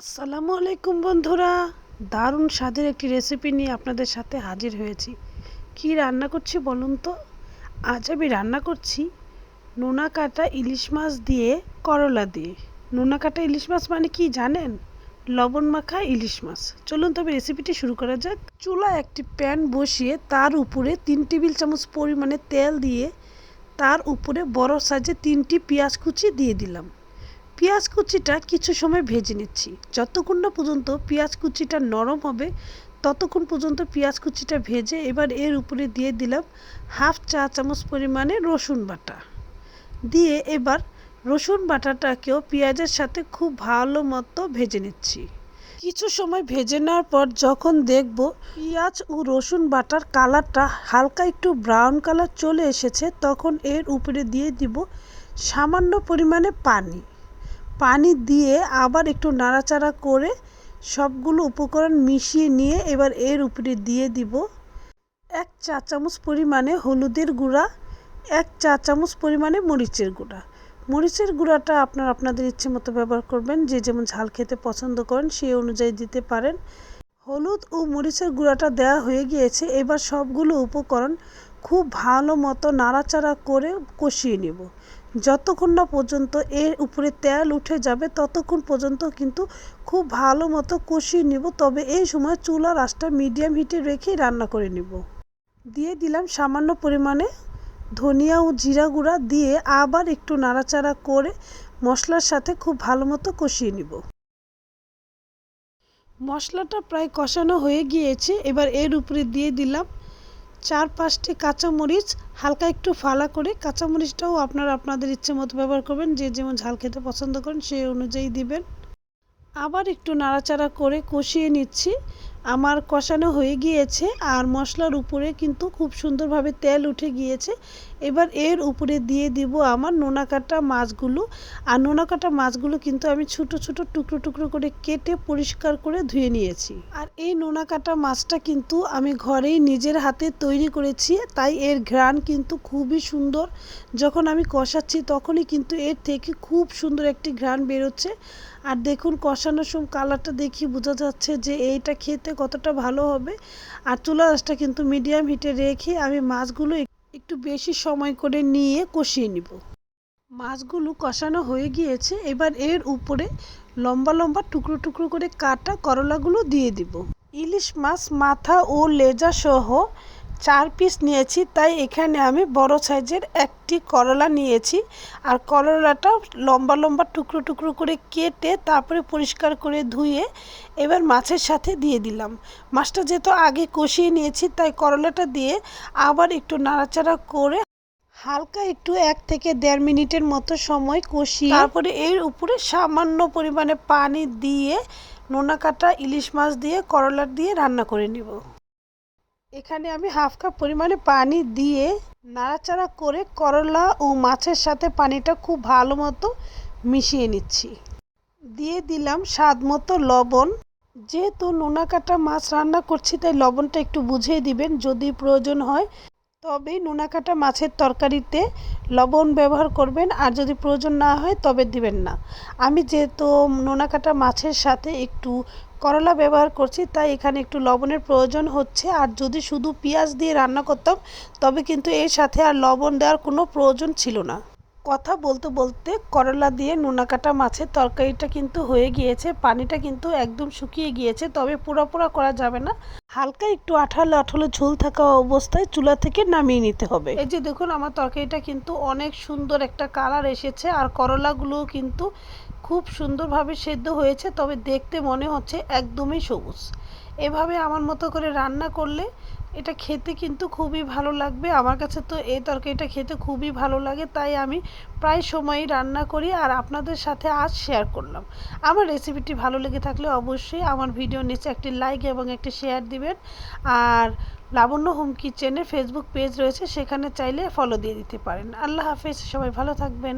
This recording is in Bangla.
আসসালামু আলাইকুম বন্ধুরা। দারুণ স্বাদের একটি রেসিপি নিয়ে আপনাদের সাথে হাজির হয়েছি। কি রান্না করছি বলুন তো? আজ আমি রান্না করছি নোনা কাটা ইলিশ মাছ দিয়ে করলা দিয়ে। নোনা কাটা ইলিশ মাছ মানে কি জানেন? লবণ মাখা ইলিশ মাছ। চলুন তবে রেসিপিটি শুরু করা যাক। চুলা একটি প্যান বসিয়ে তার উপরে তিন টেবিল চামচ পরিমাণে তেল দিয়ে তার উপরে বড় সাইজে তিনটি পেঁয়াজ কুচি দিয়ে দিলাম। পেঁয়াজ কুচিটা কিছু সময় ভেজে নিচ্ছি। যতক্ষণ না পর্যন্ত পেঁয়াজ কুচিটা নরম হবে, ততক্ষণ পর্যন্ত পেঁয়াজ কুচিটা ভেজে এবার এর উপরে দিয়ে দিলাম হাফ চা চামচ পরিমাণে রসুন বাটা। দিয়ে এবার রসুন বাটাটাকেও পেঁয়াজের সাথে খুব ভালো মতো ভেজে নিচ্ছি। কিছু সময় ভেজে নেওয়ার পর যখন দেখব পেঁয়াজ ও রসুন বাটার কালারটা হালকা একটু ব্রাউন কালার চলে এসেছে, তখন এর উপরে দিয়ে দিব সামান্য পরিমাণে পানি। পানি দিয়ে আবার একটু নাড়াচাড়া করে সবগুলো উপকরণ মিশিয়ে নিয়ে এবার এর উপরে দিয়ে দিব এক চা চামচ পরিমাণে হলুদের গুঁড়া, এক চা চামচ পরিমাণে মরিচের গুঁড়া। মরিচের গুঁড়াটা আপনার আপনাদের ইচ্ছে মতো ব্যবহার করবেন, যে যেমন ঝাল খেতে পছন্দ করেন সেই অনুযায়ী দিতে পারেন। হলুদ ও মরিচের গুঁড়াটা দেওয়া হয়ে গিয়েছে, এবার সবগুলো উপকরণ খুব ভালো মতো নাড়াচাড়া করে কষিয়ে নেব। যতক্ষণ না পর্যন্ত এর উপরে তেল উঠে যাবে, ততক্ষণ পর্যন্ত কিন্তু খুব ভালো মতো কষিয়ে নেব। তবে এই সময় চুলার আঁচটা মিডিয়াম হিটে রেখেই রান্না করে নেব। দিয়ে দিলাম সামান্য পরিমাণে ধনিয়া ও জিরা গুঁড়া দিয়ে আবার একটু নাড়াচাড়া করে মশলার সাথে খুব ভালো মতো কষিয়ে নিব। মশলাটা প্রায় কষানো হয়ে গিয়েছে। এবার এর উপরে দিয়ে দিলাম চার পাঁচটি কাঁচামরিচ, হালকা একটু ফালা করে কাঁচামরিচটাও আপনারা আপনাদের ইচ্ছে মতো ব্যবহার করবেন, যে যেমন ঝাল খেতে পছন্দ করেন সেই অনুযায়ী দিবেন। আবার একটু নাড়াচাড়া করে কষিয়ে নিচ্ছি। আমার কষানো হয়ে গিয়েছে আর মশলার উপরে কিন্তু খুব সুন্দরভাবে তেল উঠে গিয়েছে। এবার এর উপরে দিয়ে দিব আমার নোনা কাটা মাছগুলো। আর নোনা কাটা মাছগুলো কিন্তু আমি ছোট ছোট টুকরো টুকরো করে কেটে পরিষ্কার করে ধুয়ে নিয়েছি। আর এই নোনা কাটা মাছটা কিন্তু আমি ঘরেই নিজের হাতে তৈরি করেছি, তাই এর ঘ্রাণ কিন্তু খুবই সুন্দর। যখন আমি কষাচ্ছি তখনই কিন্তু এর থেকে খুব সুন্দর একটি ঘ্রাণ বেরোচ্ছে। আর দেখুন কষানোর সময় কালারটা দেখি বোঝা যাচ্ছে যে এইটা খেতে কতটা ভালো হবে। আর চুলা আঁচটা কিন্তু মিডিয়াম হিটে রেখে আমি মাছগুলো একটু বেশি সময় করে নিয়ে কষিয়ে নিব। মাছগুলো কষানো হয়ে গিয়েছে। এবার এর উপরে লম্বা লম্বা টুকরো টুকরো করে কাটা করলাগুলো দিয়ে দিব। ইলিশ মাছ মাথা ও লেজা সহ চার পিস নিয়েছি, তাই এখানে আমি বড় সাইজের একটি করলা নিয়েছি। আর করলাটা লম্বা লম্বা টুকরো টুকরো করে কেটে তারপরে পরিষ্কার করে ধুয়ে এবার মাছের সাথে দিয়ে দিলাম। মাছটা যেহেতু আগে কষিয়ে নিয়েছি, তাই করলাটা দিয়ে আবার একটু নাড়াচাড়া করে হালকা একটু এক থেকে দেড় মিনিটের মতো সময় কষিয়ে তারপরে এর উপরে সামান্য পরিমাণে পানি দিয়ে নোনা কাটা ইলিশ মাছ দিয়ে করলা দিয়ে রান্না করে নিব। এখানে আমি হাফ কাপ পরিমাণে পানি দিয়ে নাড়াচাড়া করে করলা ও মাছের সাথে পানিটা খুব ভালো মতো মিশিয়ে নিচ্ছি। দিয়ে দিলাম স্বাদ মতো লবণ। যেহেতু নোনা কাটা মাছ রান্না করছি, তাই লবণটা একটু বুঝিয়ে দিবেন, যদি প্রয়োজন হয়। তবে নোনা কাটা মাছের তরকারিতে লবণ ব্যবহার করবেন, আর যদি প্রয়োজন না হয় তবে দিবেন না। আমি যেহেতু নোনা কাটা মাছের সাথে একটু করলা ব্যবহার করছি, তাই এখানে একটু লবণের প্রয়োজন হচ্ছে। আর যদি শুধু পেঁয়াজ দিয়ে রান্না করতাম, তবে কিন্তু এর সাথে আর লবণ দেওয়ার কোনো প্রয়োজন ছিল না। কথা বলতে বলতে করলা দিয়ে নোনা কাটা মাছের তরকারিটা কিন্তু হয়ে গিয়েছে, পানিটা কিন্তু একদম শুকিয়ে গিয়েছে, তবে পোড়া করা যাবে না। হালকা একটু আঠালো আঠালো ঝোল থাকা অবস্থায় চুলা থেকে নামিয়ে নিতে হবে। এই যে দেখুন, আমার তরকারিটা কিন্তু অনেক সুন্দর একটা কালার এসেছে আর করলাগুলোও কিন্তু খুব সুন্দরভাবে সেদ্ধ হয়েছে, তবে দেখতে মনে হচ্ছে একদমই সবুজ। এভাবে আমার মতো করে রান্না করলে এটা খেতে কিন্তু খুবই ভালো লাগবে। আমার কাছে তো এই তরকারিটা খেতে খুবই ভালো লাগে, তাই আমি প্রায় সময়ই রান্না করি আর আপনাদের সাথে আজ শেয়ার করলাম। আমার রেসিপিটি ভালো লেগে থাকলে অবশ্যই আমার ভিডিও নিচে একটি লাইক এবং একটি শেয়ার দিবেন। আর লাবণ্য হোম কিচেনের ফেসবুক পেজ রয়েছে, সেখানে চাইলে ফলো দিয়ে দিতে পারেন। আল্লাহ হাফেজ, সবাই ভালো থাকবেন।